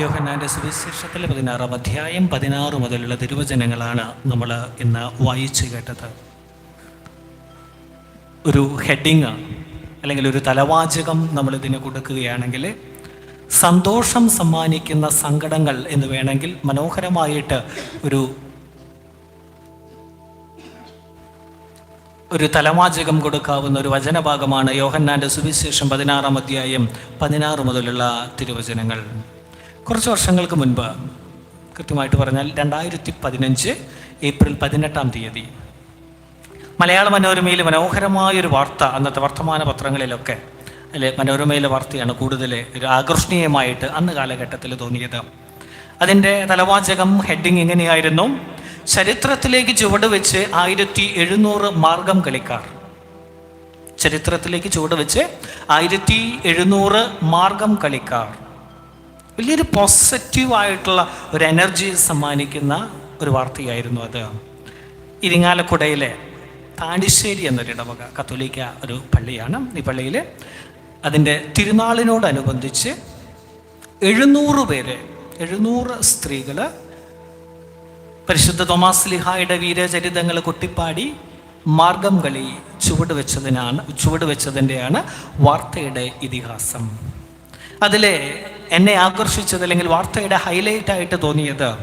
യോഹന്നാന്റെ സുവിശേഷത്തിലെ പതിനാറാം അധ്യായം പതിനാറ് മുതലുള്ള തിരുവചനങ്ങളാണ് നമ്മൾ ഇന്ന് വായിച്ചു കേട്ടത്. ഒരു ഹെഡിങ് അല്ലെങ്കിൽ ഒരു തലവാചകം നമ്മൾ ഇതിന് കൊടുക്കുകയാണെങ്കിൽ സന്തോഷം സമ്മാനിക്കുന്ന സങ്കടങ്ങൾ എന്ന് വേണമെങ്കിൽ മനോഹരമായിട്ട് ഒരു ഒരു തലവാചകം കൊടുക്കാവുന്ന ഒരു വചനഭാഗമാണ് യോഹന്നാന്റെ സുവിശേഷം പതിനാറാം അധ്യായം പതിനാറ് മുതലുള്ള തിരുവചനങ്ങൾ. കുറച്ച് വർഷങ്ങൾക്ക് മുൻപ് കൃത്യമായിട്ട് പറഞ്ഞാൽ രണ്ടായിരത്തി പതിനഞ്ച് ഏപ്രിൽ പതിനെട്ടാം തീയതി മലയാള മനോരമയിൽ മനോഹരമായൊരു വാർത്ത അന്നത്തെ വർത്തമാന പത്രങ്ങളിലൊക്കെ അല്ലെ മനോരമയിലെ വാർത്തയാണ് കൂടുതൽ ഒരു ആകർഷണീയമായിട്ട് അന്ന് കാലഘട്ടത്തിൽ തോന്നിയത്. അതിന്റെ തലവാചകം ഹെഡിങ് ഇങ്ങനെയായിരുന്നു ചരിത്രത്തിലേക്ക് ചുവട് വെച്ച് ആയിരത്തി എഴുന്നൂറ് മാർഗം കളിക്കാർ. ചരിത്രത്തിലേക്ക് ചുവട് വെച്ച് ആയിരത്തി എഴുന്നൂറ് മാർഗം കളിക്കാർ. വലിയൊരു പോസിറ്റീവ് ആയിട്ടുള്ള ഒരു എനർജി സമ്മാനിക്കുന്ന ഒരു വാർത്തയായിരുന്നു അത്. ഇരിങ്ങാലക്കുടയിലെ താണിശ്ശേരി എന്നൊരു ഇടവക കത്തോലിക്ക ഒരു പള്ളിയാണ്. ഈ പള്ളിയിൽ അതിന്റെ തിരുനാളിനോടനുബന്ധിച്ച് എഴുന്നൂറ് പേര് എഴുന്നൂറ് സ്ത്രീകൾ പരിശുദ്ധ തോമാസ് ലിഹായുടെ വീരചരിതങ്ങൾ കൊട്ടിപ്പാടി മാർഗം കളി ചുവട് വെച്ചതിനാണ് ചുവട് വെച്ചതിന്റെയാണ് വാർത്തയുടെ ഇതിഹാസം. അതിലെ എന്നെ ആകർഷിച്ചത് അല്ലെങ്കിൽ വാർത്തയുടെ ഹൈലൈറ്റ് ആയിട്ട് തോന്നിയത്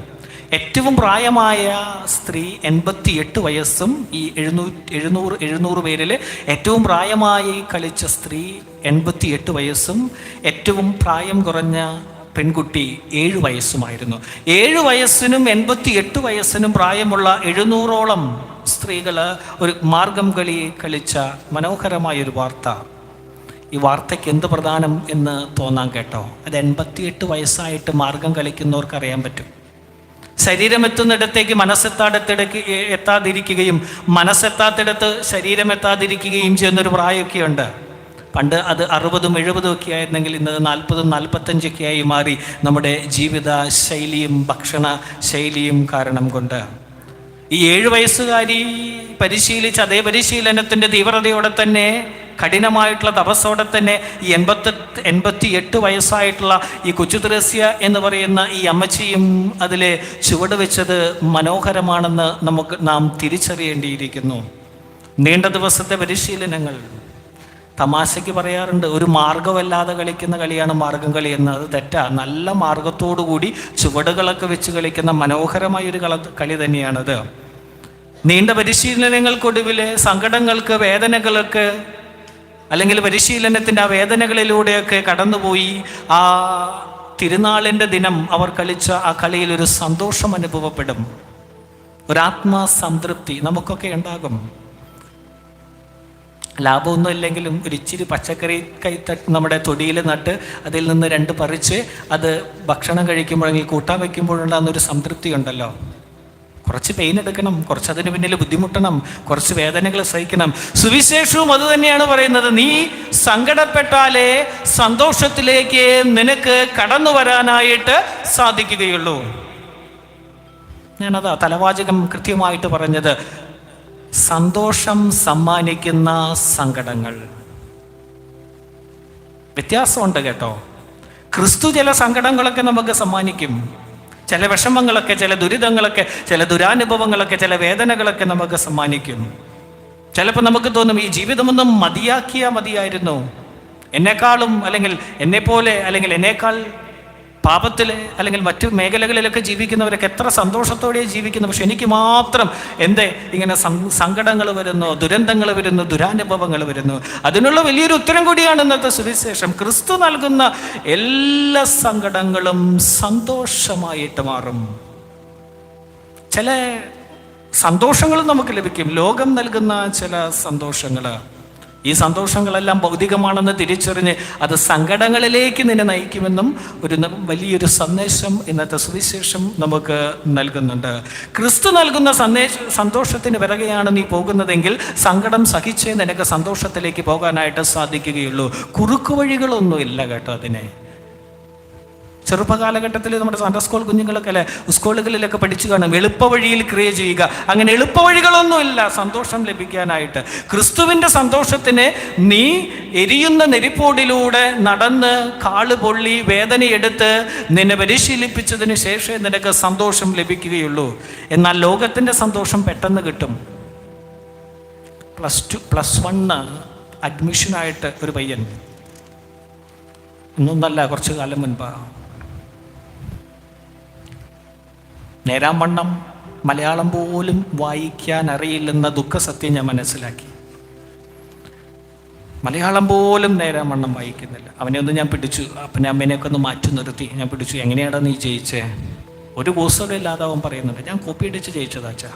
ഏറ്റവും പ്രായമായ സ്ത്രീ എൺപത്തി എട്ട് വയസ്സും ഈ എഴുന്നൂറ്റി എഴുന്നൂറ് എഴുന്നൂറ് പേരിൽ ഏറ്റവും പ്രായമായി കളിച്ച സ്ത്രീ എൺപത്തി എട്ട് വയസ്സും ഏറ്റവും പ്രായം കുറഞ്ഞ പെൺകുട്ടി ഏഴ് വയസ്സുമായിരുന്നു. ഏഴ് വയസ്സിനും എൺപത്തി എട്ട് വയസ്സിനും പ്രായമുള്ള എഴുന്നൂറോളം സ്ത്രീകൾ ഒരു മാർഗം കളി കളിച്ച മനോഹരമായൊരു വാർത്ത. ഈ വാർത്തയ്ക്ക് എന്ത് പ്രധാനം എന്ന് തോന്നാൻ കേട്ടോ? അത് എൺപത്തിയെട്ട് വയസ്സായിട്ട് മാർഗം കളിക്കുന്നവർക്ക് അറിയാൻ പറ്റും. ശരീരം എത്തുന്നിടത്തേക്ക് മനസ്സെത്താടത്തിടക്ക് എത്താതിരിക്കുകയും മനസ്സെത്താത്തിടത്ത് ശരീരം എത്താതിരിക്കുകയും ചെയ്യുന്നൊരു പ്രായമൊക്കെയുണ്ട്. പണ്ട് അത് അറുപതും എഴുപതും ഒക്കെ ആയിരുന്നെങ്കിൽ ഇന്ന് നാൽപ്പതും നാൽപ്പത്തഞ്ചൊക്കെ ആയി മാറി നമ്മുടെ ജീവിത ശൈലിയും ഭക്ഷണ ശൈലിയും കാരണം കൊണ്ട്. ഈ ഏഴു വയസ്സുകാരി പരിശീലിച്ച അതേ പരിശീലനത്തിന്റെ തീവ്രതയോടെ തന്നെ കഠിനമായിട്ടുള്ള തപസ്സോടെ തന്നെ ഈ എൺപത്തി എൺപത്തി എട്ട് വയസ്സായിട്ടുള്ള ഈ കൊച്ചു തുരസ്യ എന്ന് പറയുന്ന ഈ അമ്മച്ചിയും അതിലെ ചുവട് വെച്ചത് മനോഹരമാണെന്ന് നമുക്ക് നാം തിരിച്ചറിയേണ്ടിയിരിക്കുന്നു. നീണ്ട ദിവസത്തെ പരിശീലനങ്ങൾ. തമാശയ്ക്ക് പറയാറുണ്ട് ഒരു മാർഗമല്ലാതെ കളിക്കുന്ന കളിയാണ് മാർഗം കളി അത് തെറ്റാ. നല്ല മാർഗത്തോടു കൂടി ചുവടുകളൊക്കെ വെച്ച് കളിക്കുന്ന മനോഹരമായ ഒരു കള കളി തന്നെയാണത്. നീണ്ട പരിശീലനങ്ങൾക്കൊടുവിൽ സങ്കടങ്ങൾക്ക് വേദനകൾക്ക് അല്ലെങ്കിൽ പരിശീലനത്തിന്റെ ആ വേദനകളിലൂടെയൊക്കെ കടന്നുപോയി ആ തിരുനാളിന്റെ ദിനം അവർ കളിച്ച ആ കളിയിൽ ഒരു സന്തോഷം അനുഭവപ്പെടും. ഒരാത്മസംതൃപ്തി നമുക്കൊക്കെ ഉണ്ടാകും. ലാഭമൊന്നും ഇല്ലെങ്കിലും ഒരു ഇച്ചിരി പച്ചക്കറി കൈ നമ്മുടെ തൊടിയിൽ നട്ട് അതിൽ നിന്ന് രണ്ട് പറിച്ച് അത് ഭക്ഷണം കഴിക്കുമ്പോഴെങ്കിൽ കൂട്ടാൻ വയ്ക്കുമ്പോഴുണ്ടാകുന്ന ഒരു സംതൃപ്തി ഉണ്ടല്ലോ. കുറച്ച് പെയിൻ എടുക്കണം കുറച്ച് അതിന് പിന്നിൽ ബുദ്ധിമുട്ടണം കുറച്ച് വേദനകൾ സഹിക്കണം. സുവിശേഷവും അത് തന്നെയാണ് പറയുന്നത്. നീ സങ്കടപ്പെട്ടാലേ സന്തോഷത്തിലേക്ക് നിനക്ക് കടന്നു വരാനായിട്ട് സാധിക്കുകയുള്ളൂ. ഞാനതാ തലവാചകം കൃത്യമായിട്ട് പറഞ്ഞത്. സന്തോഷം സമ്മാനിക്കുന്ന സങ്കടങ്ങൾ. വ്യത്യാസമുണ്ട് കേട്ടോ. ക്രിസ്തു ചില സങ്കടങ്ങളൊക്കെ നമുക്ക് സമ്മാനിക്കും. ചില വിഷമങ്ങളൊക്കെ ചില ദുരിതങ്ങളൊക്കെ ചില ദുരാനുഭവങ്ങളൊക്കെ ചില വേദനകളൊക്കെ നമുക്ക് സമ്മാനിക്കുന്നു. ചിലപ്പോൾ നമുക്ക് തോന്നും ഈ ജീവിതമൊന്നും മതിയാക്കിയാൽ മതിയായിരുന്നു. എന്നെക്കാളും അല്ലെങ്കിൽ എന്നെപ്പോലെ അല്ലെങ്കിൽ എന്നേക്കാൾ പാപത്തിൽ അല്ലെങ്കിൽ മറ്റു മേഖലകളിലൊക്കെ ജീവിക്കുന്നവരൊക്കെ എത്ര സന്തോഷത്തോടെ ജീവിക്കുന്നു. പക്ഷെ എനിക്ക് മാത്രം എന്തേ ഇങ്ങനെ സങ്കടങ്ങൾ വരുന്നു ദുരന്തങ്ങൾ വരുന്നു ദുരാനുഭവങ്ങൾ വരുന്നു. അതിനുള്ള വലിയൊരു ഉത്തരം കൂടിയാണ് ഇന്നത്തെ സുവിശേഷം. ക്രിസ്തു നൽകുന്ന എല്ലാ സങ്കടങ്ങളും സന്തോഷമായിട്ട് മാറും. ചില സന്തോഷങ്ങളും നമുക്ക് ലഭിക്കും. ലോകം നൽകുന്ന ചില സന്തോഷങ്ങൾ ഈ സന്തോഷങ്ങളെല്ലാം ഭൗതികമാണെന്ന് തിരിച്ചറിഞ്ഞ് അത് സങ്കടങ്ങളിലേക്ക് നിന്നെ നയിക്കുമെന്നും ഒരു വലിയൊരു സന്ദേശം ഇന്നത്തെ സുവിശേഷം നമുക്ക് നൽകുന്നുണ്ട്. ക്രിസ്തു നൽകുന്ന സന്ദേശ സന്തോഷത്തിന് പിറകെയാണ് നീ പോകുന്നതെങ്കിൽ സങ്കടം സഹിച്ചേ നിനക്ക് സന്തോഷത്തിലേക്ക് പോകാനായിട്ട് സാധിക്കുകയുള്ളൂ. കുറുക്കു വഴികളൊന്നുമില്ല കേട്ടോ അതിനെ. ചെറുപ്പകാലഘട്ടത്തിൽ നമ്മുടെ സൺഡർ സ്കൂൾ കുഞ്ഞുങ്ങളൊക്കെ അല്ലേ സ്കൂളുകളിലൊക്കെ പഠിച്ചു കാണും. എളുപ്പവഴിയിൽ ക്രിയ ചെയ്യുക. അങ്ങനെ എളുപ്പവഴികളൊന്നുമില്ല സന്തോഷം ലഭിക്കാനായിട്ട്. ക്രിസ്തുവിന്റെ സന്തോഷത്തിന് നീ എരിയുന്ന നെരിപ്പോടിലൂടെ നടന്ന് കാൾ പൊള്ളി വേദനയെടുത്ത് നിന്നെ പരിശീലിപ്പിച്ചതിന് ശേഷമേ നിനക്ക് സന്തോഷം ലഭിക്കുകയുള്ളൂ. എന്നാൽ ലോകത്തിന്റെ സന്തോഷം പെട്ടെന്ന് കിട്ടും. പ്ലസ് ടു പ്ലസ് വണ്ണ് അഡ്മിഷനായിട്ട് ഒരു പയ്യൻ. ഇന്നൊന്നല്ല കുറച്ച് കാലം മുൻപാ നേരാം വണ്ണം മലയാളം പോലും വായിക്കാൻ അറിയില്ലെന്ന ദുഃഖസത്യം ഞാൻ മനസ്സിലാക്കി. മലയാളം പോലും നേരാം വണ്ണം വായിക്കുന്നില്ല. അവനെ ഒന്ന് ഞാൻ പിടിച്ചു. അപ്പനെ അമ്മേനെയൊക്കെ ഒന്ന് മാറ്റി നിർത്തി. ഞാൻ പിടിച്ചു. എങ്ങനെയാടാ നീ ജയിച്ചേ? ഒരു പുസ്തകം ഇല്ലാതാവും പറയുന്നുണ്ട്. ഞാൻ കോപ്പി അടിച്ച് ജയിച്ചതാച്ചാ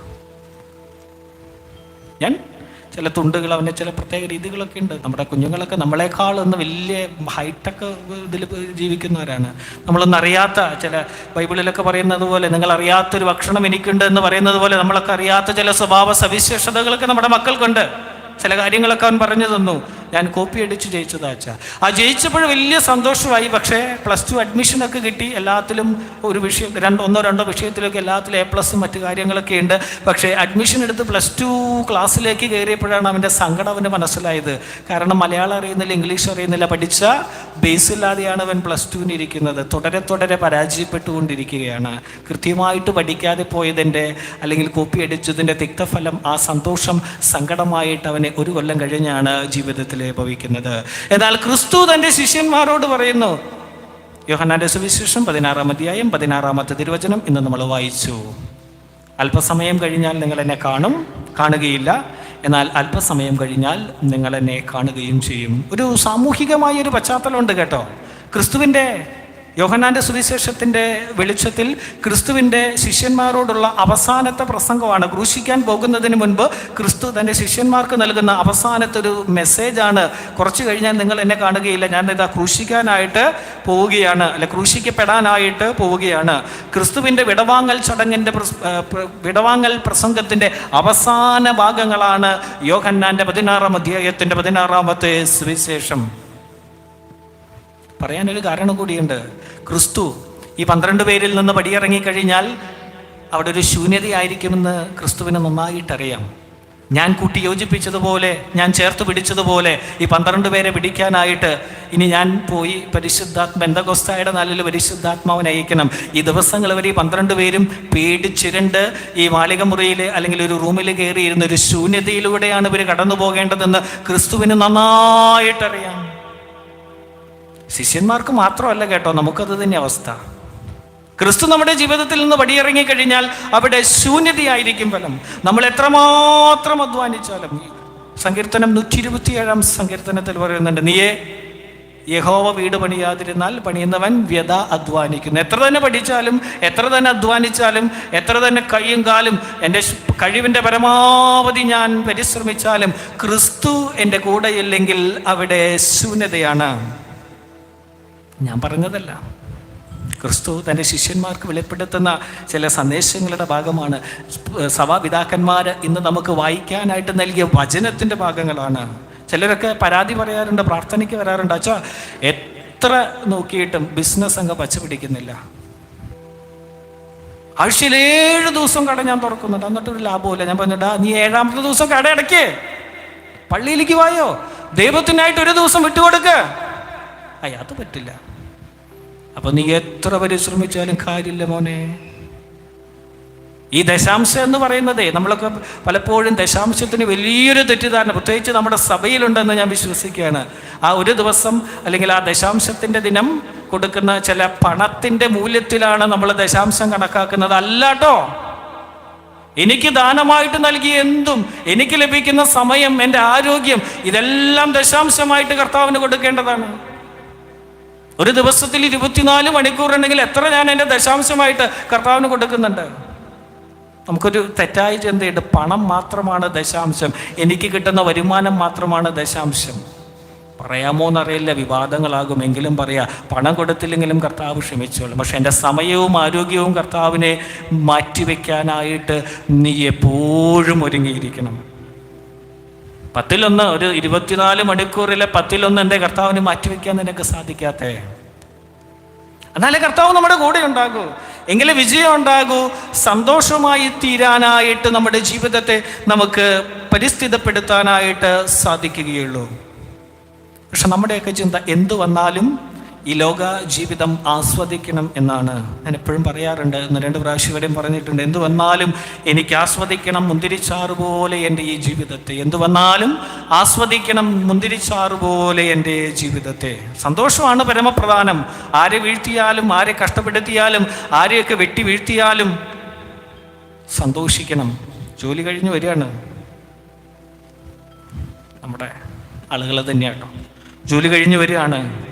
ഞാൻ ചില തുണ്ടുകൾ അവന് ചില പ്രത്യേക രീതികളൊക്കെ ഉണ്ട്. നമ്മുടെ കുഞ്ഞുങ്ങളൊക്കെ നമ്മളെക്കാൾ ഒന്ന് വലിയ ഹൈടെക് ഇതിൽ ജീവിക്കുന്നവരാണ്. നമ്മളൊന്നും അറിയാത്ത ചില ബൈബിളിലൊക്കെ പറയുന്നത് പോലെ നിങ്ങൾ അറിയാത്തൊരു ഭക്ഷണം എനിക്കുണ്ട് എന്ന് പറയുന്നത് പോലെ നമ്മളൊക്കെ അറിയാത്ത ചില സ്വഭാവ സവിശേഷതകളൊക്കെ നമ്മുടെ മക്കൾക്കുണ്ട്. ചില കാര്യങ്ങളൊക്കെ അവൻ പറഞ്ഞു തന്നു. ഞാൻ കോപ്പി അടിച്ച് ജയിച്ചതാച്ച ആ ജയിച്ചപ്പോൾ വലിയ സന്തോഷമായി. പക്ഷേ പ്ലസ് ടു അഡ്മിഷനൊക്കെ കിട്ടി. എല്ലാത്തിലും ഒരു വിഷയം രണ്ടോ ഒന്നോ രണ്ടോ വിഷയത്തിലൊക്കെ എല്ലാത്തിലും എ പ്ലസ് മറ്റു കാര്യങ്ങളൊക്കെ ഉണ്ട്. പക്ഷേ അഡ്മിഷൻ എടുത്ത് പ്ലസ് ടു ക്ലാസ്സിലേക്ക് കയറിയപ്പോഴാണ് അവന്റെ സങ്കടം അവന് മനസ്സിലായത്. കാരണം മലയാളം അറിയുന്നില്ല ഇംഗ്ലീഷ് അറിയുന്നില്ല പഠിച്ച ബേസില്ലാതെയാണ് അവൻ പ്ലസ് ടുവിന് ഇരിക്കുന്നത്. തുടരെ തുടരെ പരാജയപ്പെട്ടുകൊണ്ടിരിക്കുകയാണ്. കൃത്യമായിട്ട് പഠിക്കാതെ പോയതിന്റെ അല്ലെങ്കിൽ കോപ്പി അടിച്ചതിന്റെ തിക്തഫലം ആ സന്തോഷം സങ്കടമായിട്ട് അവനെ ഒരു കൊല്ലം കഴിഞ്ഞാണ് ജീവിതത്തിൽ ഭവിക്കുന്നത്. എന്നാൽ ക്രിസ്തു തന്റെ ശിഷ്യന്മാരോട് പറയുന്നു യോഹന്നാന്റെ സുവിശേഷം പതിനാറാം അധ്യായം പതിനാറാമത്തെ തിരുവചനം ഇന്ന് നമ്മൾ വായിച്ചു. അല്പസമയം കഴിഞ്ഞാൽ നിങ്ങൾ എന്നെ കാണും കാണുകയില്ല. എന്നാൽ അല്പസമയം കഴിഞ്ഞാൽ നിങ്ങൾ എന്നെ കാണുകയും ചെയ്യും. ഒരു സാമൂഹികമായ ഒരു പശ്ചാത്തലമുണ്ട് കേട്ടോ. ക്രിസ്തുവിന്റെ യോഹന്നാന്റെ സുവിശേഷത്തിന്റെ വെളിച്ചത്തിൽ ക്രിസ്തുവിന്റെ ശിഷ്യന്മാരോടുള്ള അവസാനത്തെ പ്രസംഗമാണ്. ക്രൂശിക്കാൻ പോകുന്നതിന് മുൻപ് ക്രിസ്തു തന്റെ ശിഷ്യന്മാർക്ക് നൽകുന്ന അവസാനത്തെ ഒരു മെസ്സേജാണ്. കുറച്ച് കഴിഞ്ഞാൽ നിങ്ങൾ എന്നെ കാണുകയില്ല. ഞാൻ ഇതാ ക്രൂശിക്കാനായിട്ട് പോവുകയാണ്. അല്ലെ ക്രൂശിക്കപ്പെടാനായിട്ട് പോവുകയാണ്. ക്രിസ്തുവിന്റെ വിടവാങ്ങൽ ചടങ്ങിന്റെ വിടവാങ്ങൽ പ്രസംഗത്തിന്റെ അവസാന ഭാഗങ്ങളാണ് യോഹന്നാന്റെ പതിനാറാം അധ്യായത്തിന്റെ പതിനാറാമത്തെ സുവിശേഷം. പറയാനൊരു കാരണം കൂടിയുണ്ട്. ക്രിസ്തു ഈ പന്ത്രണ്ട് പേരിൽ നിന്ന് പടിയിറങ്ങിക്കഴിഞ്ഞാൽ അവിടെ ഒരു ശൂന്യതയായിരിക്കുമെന്ന് ക്രിസ്തുവിന് നന്നായിട്ടറിയാം. ഞാൻ കൂട്ടി യോജിപ്പിച്ചതുപോലെ ഞാൻ ചേർത്ത് പിടിച്ചതുപോലെ ഈ പന്ത്രണ്ട് പേരെ പിടിക്കാനായിട്ട് ഇനി ഞാൻ പോയി പരിശുദ്ധാത്മ ബന്ധകോസ്തായുടെ നാലിൽ പരിശുദ്ധാത്മാവിനെ അയക്കണം. ഈ ദിവസങ്ങൾ വരെ ഈ പന്ത്രണ്ട് പേരും പേടിച്ചിരണ്ട്. ഈ മാളികമുറിയിൽ അല്ലെങ്കിൽ ഒരു റൂമിൽ കയറിയിരുന്ന ഒരു ശൂന്യതയിലൂടെയാണ് ഇവർ കടന്നു പോകേണ്ടതെന്ന് ക്രിസ്തുവിന് നന്നായിട്ടറിയാം. ശിഷ്യന്മാർക്ക് മാത്രമല്ല കേട്ടോ നമുക്കത് തന്നെ അവസ്ഥ. ക്രിസ്തു നമ്മുടെ ജീവിതത്തിൽ നിന്ന് വടിയിറങ്ങി കഴിഞ്ഞാൽ അവിടെ ശൂന്യതയായിരിക്കും ഫലം. നമ്മൾ എത്രമാത്രം അധ്വാനിച്ചാലും. സങ്കീർത്തനം നൂറ്റി ഇരുപത്തിയേഴാം സങ്കീർത്തനത്തിൽ പറയുന്നുണ്ട് നീയെ യഹോവ വീട് പണിയാതിരുന്നാൽ പണിയുന്നവൻ വ്യത അധ്വാനിക്കുന്നു. എത്ര തന്നെ പഠിച്ചാലും എത്ര തന്നെ അധ്വാനിച്ചാലും എത്ര തന്നെ കൈയും കാലും എന്റെ കഴിവിന്റെ പരമാവധി ഞാൻ പരിശ്രമിച്ചാലും ക്രിസ്തു എന്റെ കൂടെയില്ലെങ്കിൽ അവിടെ ശൂന്യതയാണ്. ഞാൻ പറഞ്ഞതല്ല. ക്രിസ്തു തന്റെ ശിഷ്യന്മാർക്ക് വെളിപ്പെടുത്തുന്ന ചില സന്ദേശങ്ങളുടെ ഭാഗമാണ്. സഭാപിതാക്കന്മാർ ഇന്ന് നമുക്ക് വായിക്കാനായിട്ട് നൽകിയ വചനത്തിന്റെ ഭാഗങ്ങളാണ്. ചിലരൊക്കെ പരാതി പറയാറുണ്ട് പ്രാർത്ഥനയ്ക്ക് വരാറുണ്ട്. അച്ഛാ എത്ര നോക്കിയിട്ടും ബിസിനസ് അങ്ങ് പച്ച പിടിക്കുന്നില്ല. ആഴ്ചയിൽ ഏഴ് ദിവസം കട ഞാൻ തുറക്കുന്നുണ്ട്. എന്നിട്ട് ഒരു ലാഭമില്ല ഞാൻ പറഞ്ഞിട്ടാ നീ ഏഴാമത്തെ ദിവസം കട അടയ്ക്കേ. പള്ളിയിലേക്ക് വായോ? ദൈവത്തിനായിട്ട് ഒരു ദിവസം വിട്ടുകൊടുക്ക്. അയ്യ അത് പറ്റില്ല. അപ്പൊ നീ എത്ര പരിശ്രമിച്ചാലും കാര്യമില്ല മോനെ. ഈ ദശാംശം എന്ന് പറയുന്നതേ നമ്മളൊക്കെ പലപ്പോഴും ദശാംശത്തിന് വലിയൊരു തെറ്റിദ്ധാരണ പ്രത്യേകിച്ച് നമ്മുടെ സഭയിലുണ്ടെന്ന് ഞാൻ വിശ്വസിക്കുകയാണ്. ആ ഒരു ദിവസം അല്ലെങ്കിൽ ആ ദശാംശത്തിന്റെ ദിനം കൊടുക്കുന്ന ചില പണത്തിന്റെ മൂല്യത്തിലാണ് നമ്മൾ ദശാംശം കണക്കാക്കുന്നത്. അല്ലാട്ടോ. എനിക്ക് ദാനമായിട്ട് നൽകിയ എന്തും എനിക്ക് ലഭിക്കുന്ന സമയം എന്റെ ആരോഗ്യം ഇതെല്ലാം ദശാംശമായിട്ട് കർത്താവിന് കൊടുക്കേണ്ടതാണ്. ഒരു ദിവസത്തിൽ ഇരുപത്തിനാല് മണിക്കൂർ ഉണ്ടെങ്കിൽ എത്ര ഞാൻ എന്റെ ദശാംശമായിട്ട് കർത്താവിന് കൊടുക്കുന്നുണ്ട്? നമുക്കൊരു തെറ്റായ ചിന്തയുണ്ട്. പണം മാത്രമാണ് ദശാംശം. എനിക്ക് കിട്ടുന്ന വരുമാനം മാത്രമാണ് ദശാംശം. പറയാമോ എന്നറിയില്ല. വിവാദങ്ങളാകും എങ്കിലും പറയാ. പണം കൊടുത്തില്ലെങ്കിലും കർത്താവ് ക്ഷമിച്ചോളും. പക്ഷെ എന്റെ സമയവും ആരോഗ്യവും കർത്താവിനെ മാറ്റിവെക്കാനായിട്ട് നീ എപ്പോഴും ഒരുങ്ങിയിരിക്കണം. പത്തിലൊന്ന് ഒരു ഇരുപത്തിനാല് മണിക്കൂറിലെ പത്തിലൊന്ന് എന്റെ കർത്താവിന് മാറ്റിവെക്കാൻ നിനക്ക് സാധിക്കാത്തേ. എന്നാലേ കർത്താവ് നമ്മുടെ കൂടെ ഉണ്ടാകൂ. എങ്കിലും വിജയം ഉണ്ടാകൂ. സന്തോഷമായി തീരാനായിട്ട് നമ്മുടെ ജീവിതത്തെ നമുക്ക് പരിസ്ഥിതപ്പെടുത്താനായിട്ട് സാധിക്കുകയുള്ളൂ. പക്ഷെ നമ്മുടെയൊക്കെ ചിന്ത എന്തു വന്നാലും ഈ ലോക ജീവിതം ആസ്വദിക്കണം എന്നാണ്. ഞാൻ എപ്പോഴും പറയാറുണ്ട് ഒന്ന് രണ്ട് പ്രാവശ്യം വരെയും പറഞ്ഞിട്ടുണ്ട് എന്തു വന്നാലും എനിക്ക് ആസ്വദിക്കണം മുന്തിരിച്ചാറ് പോലെ എന്റെ ഈ ജീവിതത്തെ. എന്തു വന്നാലും ആസ്വദിക്കണം മുന്തിരിച്ചാറ് പോലെ എന്റെ ജീവിതത്തെ. സന്തോഷമാണ് പരമപ്രധാനം. ആരെ വീഴ്ത്തിയാലും ആരെ കഷ്ടപ്പെടുത്തിയാലും ആരെയൊക്കെ വെട്ടി വീഴ്ത്തിയാലും സന്തോഷിക്കണം. ജോലി കഴിഞ്ഞ് വരികയാണ്. നമ്മുടെ ആളുകൾ തന്നെയാട്ടോ. ജോലി കഴിഞ്ഞ് വരികയാണ്.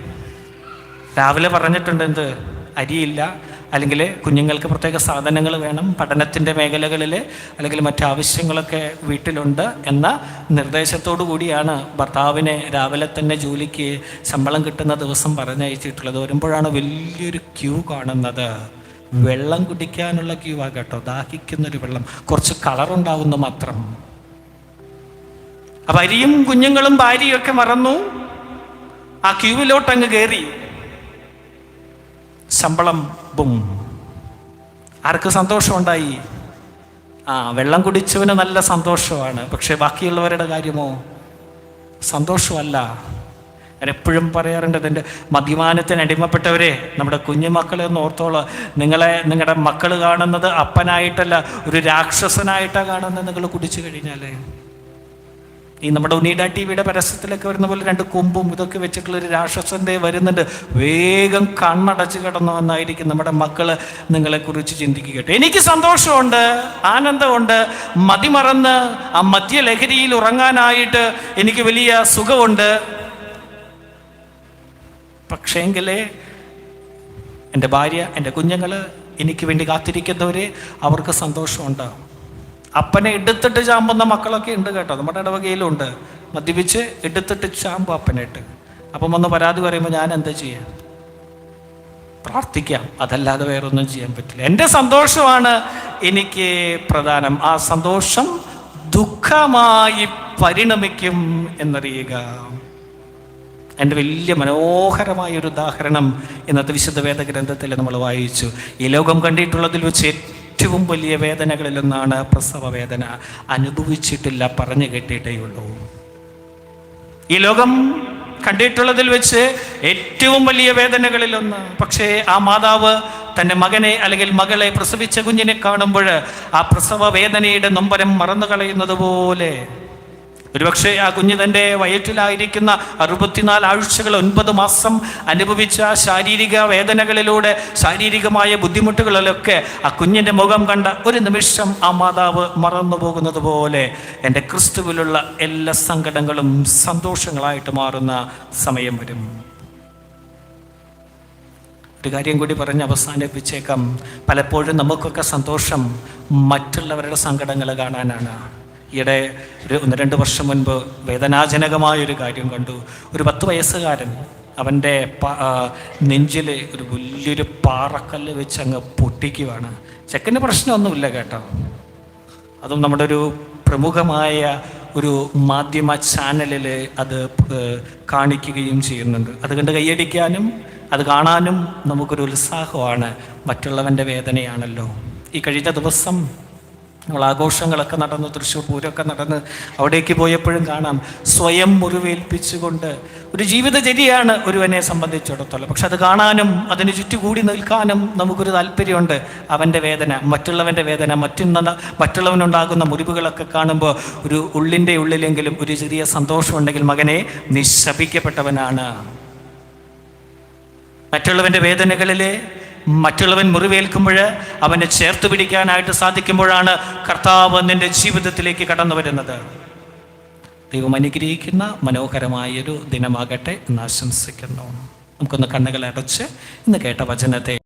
രാവിലെ പറഞ്ഞിട്ടുണ്ട് എന്ത്? അരിയില്ല. അല്ലെങ്കിൽ കുഞ്ഞുങ്ങൾക്ക് പ്രത്യേക സാധനങ്ങൾ വേണം. പഠനത്തിന്റെ മേഖലകളിൽ അല്ലെങ്കിൽ മറ്റു ആവശ്യങ്ങളൊക്കെ വീട്ടിലുണ്ട് എന്ന നിർദ്ദേശത്തോടു കൂടിയാണ് ഭർത്താവിനെ രാവിലെ തന്നെ ജോലിക്ക് ശമ്പളം കിട്ടുന്ന ദിവസം പറഞ്ഞയച്ചിട്ടുള്ളത്. വരുമ്പോഴാണ് വലിയൊരു ക്യൂ കാണുന്നത്. വെള്ളം കുടിക്കാനുള്ള ക്യൂ ആ കേട്ടോ. ദാഹിക്കുന്നൊരു വെള്ളം. കുറച്ച് കളറുണ്ടാവുന്ന മാത്രം. അപ്പം അരിയും കുഞ്ഞുങ്ങളും ഭാര്യയും ഒക്കെ മറന്നു. ആ ക്യൂവിലോട്ടങ്ങ് കയറി ശമ്പളം ബും. ആർക്ക് സന്തോഷമുണ്ടായി? ആ വെള്ളം കുടിച്ചവന് നല്ല സന്തോഷമാണ്. പക്ഷേ ബാക്കിയുള്ളവരുടെ കാര്യമോ? സന്തോഷമല്ല. ഞാൻ എപ്പോഴും പറയാറുണ്ട് എന്റെ മദ്യപാനത്തിന് അടിമപ്പെട്ടവരെ നമ്മുടെ കുഞ്ഞുമക്കളെ ഒന്ന് ഓർത്തോളൂ. നിങ്ങളെ നിങ്ങളുടെ മക്കൾ കാണുന്നത് അപ്പനായിട്ടല്ല ഒരു രാക്ഷസനായിട്ടാണ് കാണുന്നത് നിങ്ങൾ കുടിച്ചു കഴിഞ്ഞാലേ. ഈ നമ്മുടെ ഉനീഡ ടി വിയുടെ പരസ്യത്തിലൊക്കെ വരുന്ന പോലെ രണ്ട് കൊമ്പും ഇതൊക്കെ വെച്ചിട്ടുള്ള ഒരു രാക്ഷസന്റെ വരുന്നുണ്ട്. വേഗം കണ്ണടച്ച് കിടന്നു എന്നായിരിക്കും നമ്മുടെ മക്കൾ നിങ്ങളെക്കുറിച്ച് ചിന്തിക്കുകട്ടെ എനിക്ക് സന്തോഷമുണ്ട് ആനന്ദമുണ്ട്. മതിമറന്ന് ആ മദ്യലഹരിയിൽ ഉറങ്ങാനായിട്ട് എനിക്ക് വലിയ സുഖമുണ്ട്. പക്ഷേങ്കിലേ എന്റെ ഭാര്യ എന്റെ കുഞ്ഞുങ്ങൾ എനിക്ക് വേണ്ടി കാത്തിരിക്കുന്നവരെ അവർക്ക് സന്തോഷമുണ്ട്. അപ്പനെ എടുത്തിട്ട് ചാമ്പുന്ന മക്കളൊക്കെ ഉണ്ട് കേട്ടോ. നമ്മുടെ ഇടവകയിലും ഉണ്ട് മദ്യപിച്ച് എടുത്തിട്ട് ചാമ്പും അപ്പനായിട്ട് അപ്പം വന്ന് പരാതി പറയുമ്പോൾ ഞാൻ എന്താ ചെയ്യാം? പ്രാർത്ഥിക്കാം. അതല്ലാതെ വേറൊന്നും ചെയ്യാൻ പറ്റില്ല. എന്റെ സന്തോഷമാണ് എനിക്ക് പ്രധാനം ആ സന്തോഷം ദുഃഖമായി പരിണമിക്കും എന്നറിയുക. എന്റെ വലിയ മനോഹരമായ ഒരു ഉദാഹരണം ഇന്നത്തെ വിശുദ്ധ വേദഗ്രന്ഥത്തിൽ നമ്മൾ വായിച്ചു. ഈ ലോകം കണ്ടിട്ടുള്ളതിൽ വെച്ച് ഏറ്റവും വലിയ വേദനകളിലൊന്നാണ് പ്രസവ വേദന അനുഭവിച്ചിട്ടില്ല പറഞ്ഞു കേട്ടിട്ടേ ഉള്ളൂ ഈ ലോകം കണ്ടിട്ടുള്ളതിൽ വെച്ച് ഏറ്റവും വലിയ വേദനകളിലൊന്ന്. പക്ഷേ ആ മാതാവ് തന്റെ മകനെ അല്ലെങ്കിൽ മകളെ പ്രസവിച്ച കുഞ്ഞിനെ കാണുമ്പോൾ ആ പ്രസവ വേദനയുടെ നൊമ്പരം മറന്നു കളയുന്നത് പോലെ ഒരുപക്ഷെ ആ കുഞ്ഞ് തന്റെ വയറ്റിലായിരിക്കുന്ന അറുപത്തിനാല് ആഴ്ചകൾ ഒൻപത് മാസം അനുഭവിച്ച ശാരീരിക വേദനകളിലൂടെ ശാരീരികമായ ബുദ്ധിമുട്ടുകളിലൊക്കെ ആ കുഞ്ഞിന്റെ മുഖം കണ്ട ഒരു നിമിഷം ആ മാതാവ് മറന്നു പോകുന്നത് പോലെ എന്റെ ക്രിസ്തുവിലുള്ള എല്ലാ സങ്കടങ്ങളും സന്തോഷങ്ങളായിട്ട് മാറുന്ന സമയം വരും. ഒരു കാര്യം കൂടി പറഞ്ഞ് അവസാനിപ്പിച്ചേക്കാം. പലപ്പോഴും നമുക്കൊക്കെ സന്തോഷം മറ്റുള്ളവരുടെ സങ്കടങ്ങൾ കാണാനാണ്. ഈയിടെ ഒരു ഒന്ന് രണ്ട് വർഷം മുൻപ് വേദനാജനകമായൊരു കാര്യം കണ്ടു. ഒരു പത്ത് വയസ്സുകാരൻ അവന്റെ നെഞ്ചിൽ ഒരു വലിയൊരു പാറക്കല്ല് വെച്ച് അങ്ങ് പൊട്ടിക്കുവാണ്. ചെക്കന് പ്രശ്നമൊന്നുമില്ല കേട്ടോ. അതും നമ്മുടെ ഒരു പ്രമുഖമായ ഒരു മാധ്യമ ചാനലിൽ അത് കാണിക്കുകയും ചെയ്യുന്നുണ്ട്. അത് കണ്ട് കൈയടിക്കാനും അത് കാണാനും നമുക്കൊരു ഉത്സാഹമാണ്. മറ്റുള്ളവന്റെ വേദനയാണല്ലോ. ഈ കഴിഞ്ഞ ദിവസം നമ്മൾ ആഘോഷങ്ങളൊക്കെ നടന്ന് തൃശ്ശൂർ പൂരമൊക്കെ നടന്ന് അവിടേക്ക് പോയപ്പോഴും കാണാം സ്വയം മുറിവേൽപ്പിച്ചുകൊണ്ട് ഒരു ജീവിതചര്യയാണ് ഒരുവനെ സംബന്ധിച്ചിടത്തോളം. പക്ഷെ അത് കാണാനും അതിന് ചുറ്റുകൂടി നിൽക്കാനും നമുക്കൊരു താല്പര്യമുണ്ട്. അവന്റെ വേദന മറ്റുള്ളവന്റെ വേദന മറ്റുന്ന മറ്റുള്ളവനുണ്ടാകുന്ന മുറിവുകളൊക്കെ കാണുമ്പോൾ ഒരു ഉള്ളിന്റെ ഉള്ളിലെങ്കിലും ഒരു ചെറിയ സന്തോഷമുണ്ടെങ്കിൽ മകനെ നിശപിക്കപ്പെട്ടവനാണ് മറ്റുള്ളവന്റെ വേദനകളിൽ മറ്റുള്ളവൻ മുറിവേൽക്കുമ്പോൾ അവനെ ചേർത്ത് പിടിക്കാനായിട്ട് സാധിക്കുമ്പോഴാണ് കർത്താവ് നിന്റെ ജീവിതത്തിലേക്ക് കടന്നു വരുന്നത്. ദൈവം അനുഗ്രഹിക്കുന്ന മനോഹരമായൊരു ദിനമാകട്ടെ എന്ന് ആശംസിക്കുന്നു. നമുക്കൊന്ന് കണ്ണുകൾ അടച്ച് ഇന്ന് കേട്ട വചനത്തെ